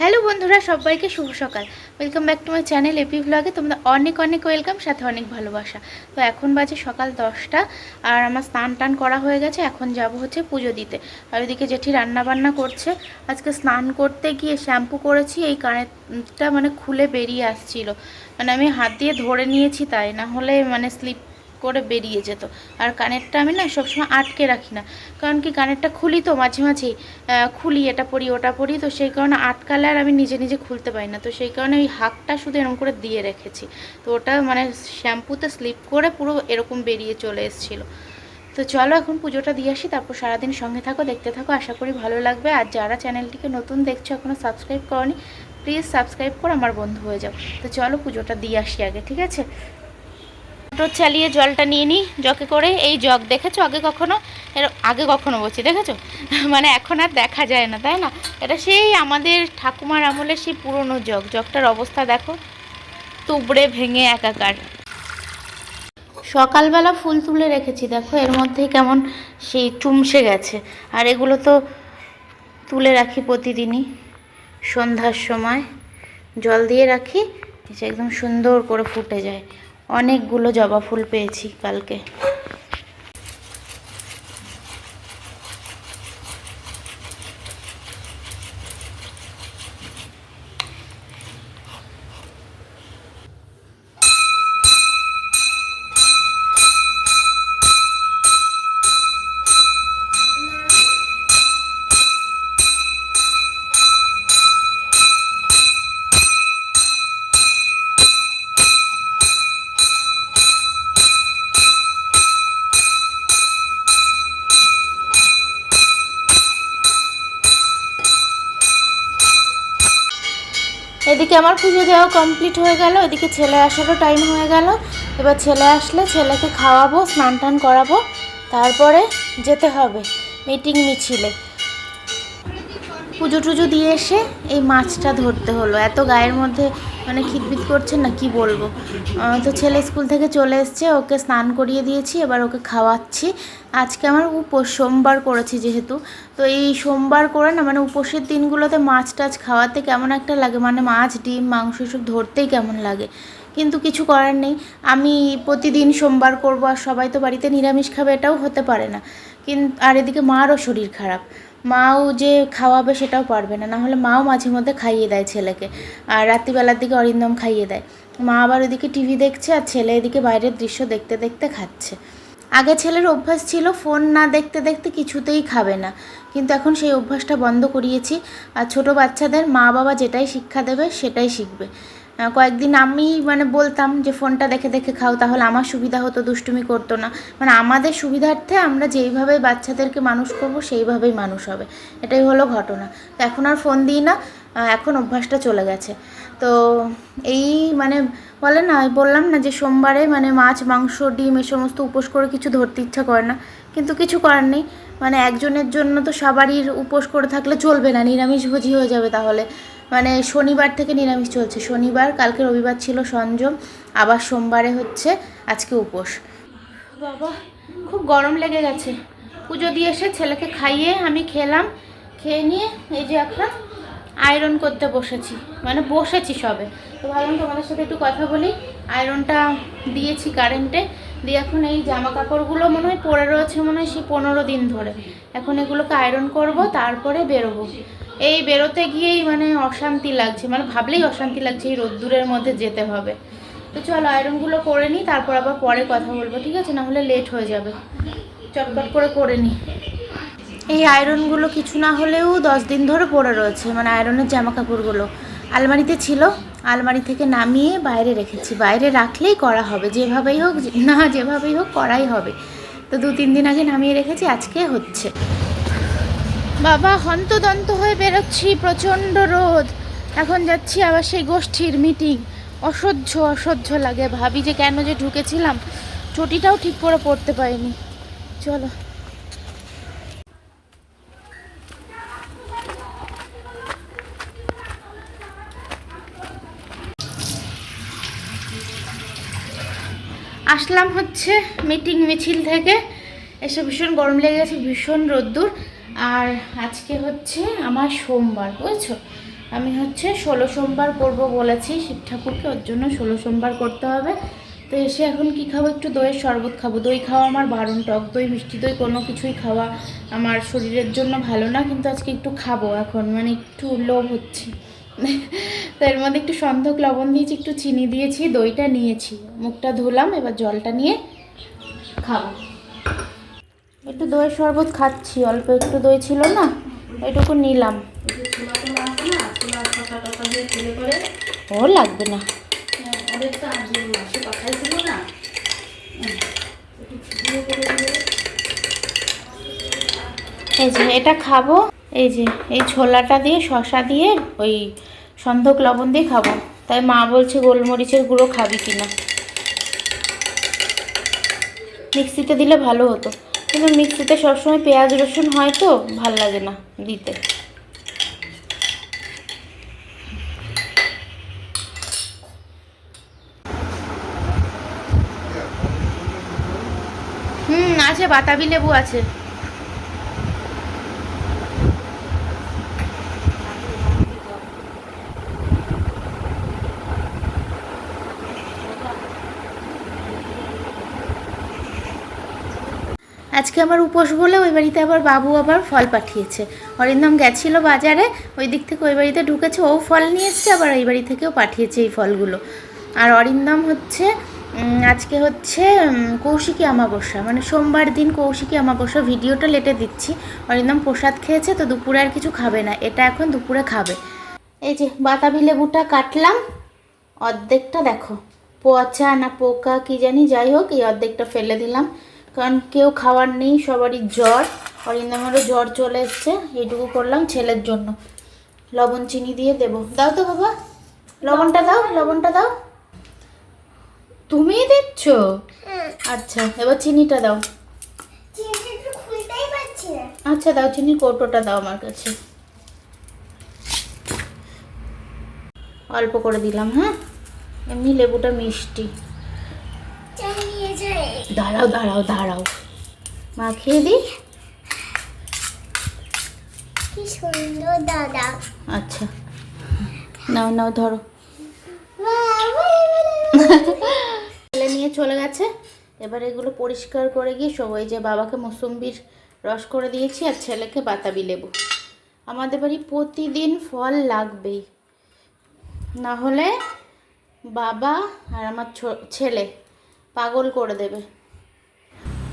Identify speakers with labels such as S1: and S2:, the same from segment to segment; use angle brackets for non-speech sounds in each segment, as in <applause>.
S1: Hello বন্ধুরা, সবাইকে শুভ সকাল। Welcome back to my channel AP ভ্লগে তোমাদের অনেক অনেক ওয়েলকাম সাথে অনেক ভালোবাসা। তো এখন বাজে সকাল দশটা, আর আমার স্নান টান করা হয়ে গেছে। এখন যাব হচ্ছে পুজো দিতে। আর ওইদিকে জেঠি রান্না বান্না করছে। আজকে স্নান করতে গিয়ে শ্যাম্পু করেছি, এই কানেরটা মানে খুলে বেরিয়ে আসছিল। মানে আমি হাত দিয়ে ধরে নিয়েছি তাই, না হলে মানে স্লিপ করে বেরিয়ে যেত। আর কানেরটা আমি না সবসময় আটকে রাখি না। কারণ কি কানেরটা খুলি তো মাঝে মাঝেই খুলি এটা পরি, ওটা পরি, তো সেই কারণে আটকালে আর আমি নিজে নিজে খুলতে পারি না। তো সেই কারণে ওই হাকটা শুধু এরকম করে দিয়ে রেখেছি। তো ওটা মানে শ্যাম্পুতে স্লিপ করে পুরো এরকম বেরিয়ে চলে এসেছিল। তো চলো এখন পুজোটা দিয়ে আসি, তারপর সারাদিন সঙ্গে থাকো, দেখতে থাকো, আশা করি ভালো লাগবে। আর যারা চ্যানেলটিকে নতুন দেখছ এখনও সাবস্ক্রাইব করনি প্লিজ সাবস্ক্রাইব করে আমার বন্ধু হয়ে যাও। তো চলো পুজোটা দিয়ে আসি আগে, ঠিক আছে? মোটর চালিয়ে জলটা নিয়ে নিই জগে করে। এই জগ দেখেছ? আগে কখনো? এর আগে কখনো বলছি, দেখেছ? <laughs> মানে এখন আর দেখা যায় না, তাই না? এটা সেই আমাদের ঠাকুমার আমলে সেই পুরনো জগ। জগটার অবস্থা দেখো, তুবড়ে ভেঙে একাকার। সকালবেলা ফুল তুলে রেখেছি, দেখো, এর মধ্যেই কেমন সেই চুমসে গেছে। আর এগুলো তো তুলে রাখি প্রতিদিনই। সন্ধ্যার সময় জল দিয়ে রাখি একদম সুন্দর করে ফুটে যায়। অনেকগুলো জবা ফুল পেয়েছি কালকে। এদিকে আমার পুজো দেওয়া কমপ্লিট হয়ে গেল, এদিকে ছেলে আসারও টাইম হয়ে গেল। এবার ছেলে আসলে ছেলেকে খাওয়াবো, স্নান টান করাবো, তারপরে যেতে হবে মিটিং মিছিলে। পুজো টুজো দিয়ে এসে এই মাছটা ধরতে হলো। এত গায়ের মধ্যে মানে খিটবিট করছে না, কি বলব? তো ছেলে স্কুল থেকে চলে এসছে, ওকে স্নান করিয়ে দিয়েছি, এবার ওকে খাওয়াচ্ছি। আজকে আমার উপোস, সোমবার করেছি যেহেতু। তো এই সোমবার করে না মানে উপোসের দিনগুলোতে মাছ টাছ খাওয়াতে কেমন একটা লাগে? মানে মাছ, ডিম, মাংস এসব ধরতেই কেমন লাগে? কিন্তু কিছু করার নেই। আমি প্রতিদিন সোমবার করব আর সবাই তো বাড়িতে নিরামিষ খাবে, এটাও হতে পারে না। কিন্তু আর এদিকে মারও শরীর খারাপ। মাও যে খাওয়াবে সেটাও পারবে না। নাহলে মাও মাঝে মধ্যে খাইয়ে দেয় ছেলেকে। আর রাত্রিবেলার দিকে অরিন্দম খাইয়ে দেয়। মা আবার ওদিকে টিভি দেখছে আর ছেলে এদিকে বাইরের দৃশ্য দেখতে দেখতে খাচ্ছে। আগে ছেলের অভ্যাস ছিল ফোন না দেখতে দেখতে কিছুতেই খাবে না। কিন্তু এখন সেই অভ্যাসটা বন্ধ করিয়েছি। আর ছোট বাচ্চাদের মা বাবা যেটাই শিক্ষা দেবে সেটাই শিখবে। কয়েকদিন আমি মানে বলতাম যে, ফোনটা দেখে দেখে খাও, তাহলে আমার সুবিধা হতো, দুষ্টুমি করতো না। মানে আমাদের সুবিধার্থে আমরা যেইভাবে বাচ্চাদেরকে মানুষ করব, সেইভাবেই মানুষ হবে। এটাই হলো ঘটনা। তো এখন আর ফোন দিই না এখন অভ্যাসটা চলে গেছে। তো এই মানে বলে না বললাম না যে, সোমবারে মানে মাছ, মাংস, ডিম, এই সমস্ত উপোস করে কিছু ধরতে ইচ্ছা করে না। কিন্তু কিছু করার নেই। মানে একজনের জন্য তো সবারই উপোস করে থাকলে চলবে না, নিরামিষভোজী হয়ে যাবে তাহলে। মানে শনিবার থেকে নিরামিষ চলছে। শনিবার, কালকে রবিবার ছিল সংযম আবার সোমবারে হচ্ছে আজকে উপোস। বাবা, খুব গরম লেগে গেছে। পুজো দিয়ে এসে ছেলেকে খাইয়ে আমি খেলাম, খেয়ে নিয়ে এই যে এখন আয়রন করতে বসেছি। মানে বসেছি সবে। তো ভাবলাম তোমাদের সাথে একটু কথা বলি। আয়রনটা দিয়েছি কারেন্টে। দিয়ে এখন এই জামা কাপড়গুলো মনে হয় পরে রয়েছে মনে হয় সেই পনেরো দিন ধরে। এখন এগুলোকে আয়রন করব, তারপরে বেরোবো। এই বেরোতে গিয়েই মানে অশান্তি লাগছে মানে ভাবলেই অশান্তি লাগছে এই রোদ্দুরের মধ্যে যেতে হবে। তো চলো আয়রনগুলো করে নিই, তারপর আবার পরে কথা বলব, ঠিক আছে? না হলে লেট হয়ে যাবে। চটপট করে করে নিই। এই আয়রনগুলো কিছু না হলেও দশ দিন ধরে পড়ে রয়েছে মানে আয়রনের জামা কাপড়গুলো আলমারিতে ছিল, আলমারি থেকে নামিয়ে বাইরে রেখেছি। বাইরে রাখলেই করা হবে, যেভাবেই হোক, না যেভাবেই হোক করাই হবে। তো দু তিন দিন আগে নামিয়ে রেখেছি, আজকে হচ্ছে। বাবা, হন্তদন্ত হয়ে বেরোচ্ছি, প্রচণ্ড রোদ। এখন যাচ্ছি আবার সেই গোষ্ঠীর মিটিং অসহ্য অসহ্য লাগে। ভাবি যে কেন যে ঢুকেছিলাম, চটিটাও ঠিক করে পড়তে পারিনি। চলো। আসলাম হচ্ছে মিটিং মিছিল থেকে। এসে ভীষণ গরম লেগে গেছে, ভীষণ রোদ্দুর। আর আজকে হচ্ছে আমার সোমবার, বুঝছ? আমি হচ্ছে ষোলো সোমবার করব বলেছি শিব ঠাকুরকে, ওর জন্য ষোলো সোমবার করতে হবে। তো এসে এখন কি খাব? একটু দইয়ের শরবত খাব। দই খাওয়া আমার বারণ টক। দই, মিষ্টি দই কোনো কিছুই খাওয়া আমার শরীরের জন্য ভালো না, কিন্তু আজকে একটু খাব এখন। মানে একটু লোভ হচ্ছে। তো এর মধ্যে একটু সন্ধক লবণ দিয়েছি, একটু চিনি দিয়েছি, দইটা নিয়েছি। মুখটা ধুলাম, এবার জলটা নিয়ে খাব। একটু দইয়ের শরবত খাচ্ছি, অল্প একটু দই ছিল না ওইটুকু নিলাম। ও লাগবে না। এই যে, এটা খাব। এই যে, এই ছোলাটা দিয়ে শশা দিয়ে, ওই সন্ধক লবণ দিয়ে খাব। তাই মা বলছে গোলমরিচের গুঁড়ো খাবি কিনা। মিক্সিতে দিলে ভালো হতো। কিন্তু মিক্সিতে সবসময় পেঁয়াজ, রসুন হয় তো, ভালো লাগে না দিতে। হুম, আছে, বাতাবি লেবু আছে। আজকে আমার উপোস বলে ওই বাড়িতে আবার বাবু আবার ফল পাঠিয়েছে। অরিন্দম গেছিল বাজারে, ওই দিক থেকে ওই বাড়িতে ঢুকেছে, ও ফল নিয়ে এসছে, আবার এই বাড়ি থেকেও পাঠিয়েছে এই ফলগুলো। আর অরিন্দম হচ্ছে আজকে হচ্ছে কৌশিকী অমাবস্যা মানে সোমবার দিন কৌশিকী অমাবস্যা, ভিডিওটা লেটে দিচ্ছি। অরিন্দম প্রসাদ খেয়েছে, তো দুপুরে আর কিছু খাবে না, এটা এখন দুপুরে খাবে। এই যে বাতাবি লেবুটা কাটলাম, অর্ধেকটা দেখো পচা না পোকা, কি জানি, যাই হোক, এই অর্ধেকটা ফেলে দিলাম। কারণ কেউ খাওয়ার নেই সবারই জ্বর। অরিন্দমেরও জ্বর চলে এসছে এইটুকু করলাম ছেলের জন্য। লবণ চিনি দিয়ে দেবো। দাও তো বাবা লবণটা দাও লবণটা দাও। তুমিই দিচ্ছ? আচ্ছা এবার চিনিটা দাও। আচ্ছা দাও চিনির কৌটোটা দাও আমার কাছে। অল্প করে দিলাম হ্যাঁ? এমনি লেবুটা মিষ্টি। দাঁড়াও দাঁড়াও দাঁড়াও। মাখিয়ে দিই
S2: কি সুন্দর দাদা।
S1: আচ্ছা। নাও নাও ধরো। ছেলে নিয়ে চলে গেছে। এবার এগুলো পরিষ্কার করে গিয়ে সব ওই যে বাবাকে মৌসুম্বির রস করে দিয়েছি আর ছেলেকে বাতাবি লেবু। আমাদের বাড়ি প্রতিদিন ফল লাগবেই। না হলে বাবা আর আমার ছেলে পাগল করে দেবে।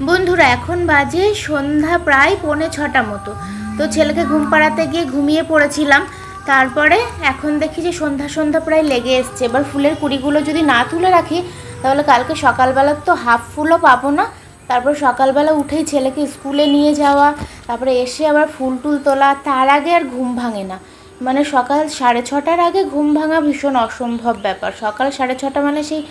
S1: বন্ধুরা, এখন বাজে সন্ধ্যা প্রায় পৌনে ছটা মতো। তো ছেলেকে ঘুম পাড়াতে গিয়ে ঘুমিয়ে পড়েছিলাম। তারপরে এখন দেখি যে সন্ধ্যা সন্ধ্যা প্রায় লেগে এসছে। এবার ফুলের কুড়িগুলো যদি না তুলে রাখি, তাহলে কালকে সকালবেলা তো হাফ ফুলও পাবো না। তারপর সকালবেলা উঠেই ছেলেকে স্কুলে নিয়ে যাওয়া, তারপরে এসে আবার ফুল টুল তোলা, তার আগে আর ঘুম ভাঙে না। মানে সকাল সাড়ে ছটার আগে ঘুম ভাঙা ভীষণ অসম্ভব ব্যাপার। সকাল সাড়ে ছটা মানে সেই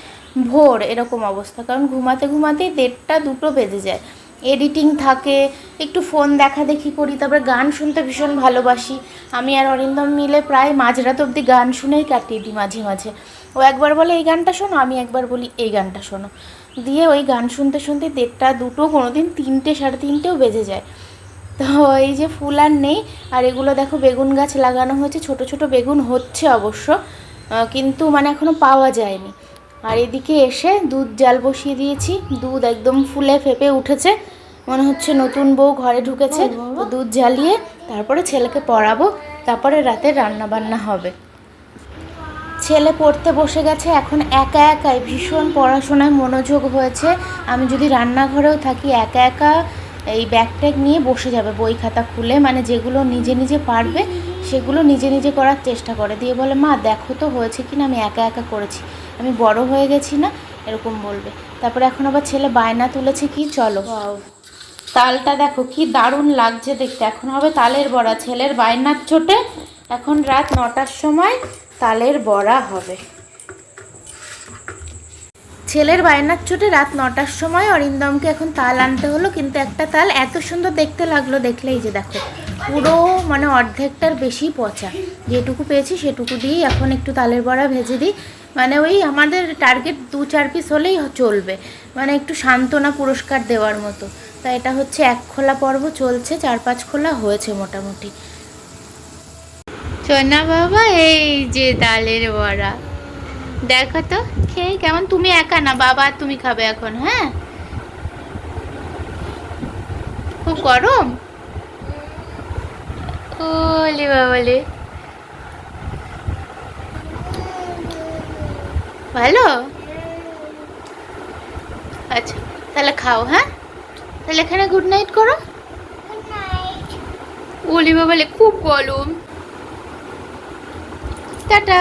S1: ভোর এরকম অবস্থা। কারণ ঘুমাতে ঘুমাতেই দেড়টা দুটো বেজে যায়। এডিটিং থাকে, একটু ফোন দেখা দেখি করি, তারপরে গান শুনতে ভীষণ ভালোবাসি। আমি আর অরিন্দম মিলে প্রায় মাঝরাত অবধি গান শুনেই কাটিয়ে দিই মাঝে মাঝে। ও একবার বলে, এই গানটা শোনো। আমি একবার বলি, এই গানটা শোনো। দিয়ে ওই গান শুনতে শুনতে দেড়টা দুটো কোনো দিন তিনটে, সাড়ে তিনটেও বেজে যায়। তো এই যে ফুল আর নেই, আর এগুলো দেখো বেগুন গাছ লাগানো হয়েছে, ছোট ছোট বেগুন হচ্ছে অবশ্য। কিন্তু মানে এখনও পাওয়া যায়নি। আর এদিকে এসে দুধ জাল বসিয়ে দিয়েছি। দুধ একদম ফুলে ফেপে উঠেছে। মনে হচ্ছে নতুন বউ ঘরে ঢুকেছে। তো দুধ জ্বালিয়ে তারপরে ছেলেকে পড়াবো। তারপরে রাতে রান্না বান্না হবে। ছেলে পড়তে বসে গেছে। এখন একা একাই ভীষণ পড়াশোনায় মনোযোগ হয়েছে। আমি যদি রান্নাঘরেও থাকি একা একা এই ব্যাগ ট্যাগ নিয়ে বসে যাবে বই খাতা খুলে। মানে যেগুলো নিজে নিজে পারবে সেগুলো নিজে নিজে করার চেষ্টা করে। দিয়ে বলে মা দেখো তো হয়েছে কি না আমি একা একা করেছি। আমি বড় হয়ে গেছি না? এরকম বলবে। তারপরে এখন আবার ছেলে বায়না তুলেছে কি? চলো। তালটা দেখো কি দারুণ লাগছে দেখতে। এখন হবে তালের বড়া। ছেলের বায়নার চোটে এখন রাত নটার সময় তালের বড়া হবে। ছেলের বায়নার চোটে রাত নটার সময় অরিন্দমকে এখন তাল আনতে হলো কিন্তু একটা তাল এত সুন্দর দেখতে লাগল দেখলেই যে দেখো পুরো মানে অর্ধেকটার বেশি পচা। যেটুকু পেয়েছি সেটুকু দিয়েই এখন একটু তালের বড়া ভেজে দিই। মানে ওই আমাদের টার্গেট দু চার পিস হলেই চলবে। মানে একটু সান্ত্বনা পুরস্কার দেওয়ার মতো। তা এটা হচ্ছে এক খোলা পর্ব, চলছে চার পাঁচ খোলা হয়েছে মোটামুটি। সোনা বাবা, এই যে ডালের বড়া। দেখো তো, খেয়ে কেমন? তুমি একা না, বাবা তুমি খাবে এখন হ্যাঁ? খুব গরম? ওলে বাবালে। ভালো? আচ্ছা তাহলে খাও হ্যাঁ? তাহলে এখানে গুড নাইট করো। ওলি বাবালে খুব গরম। টাটা।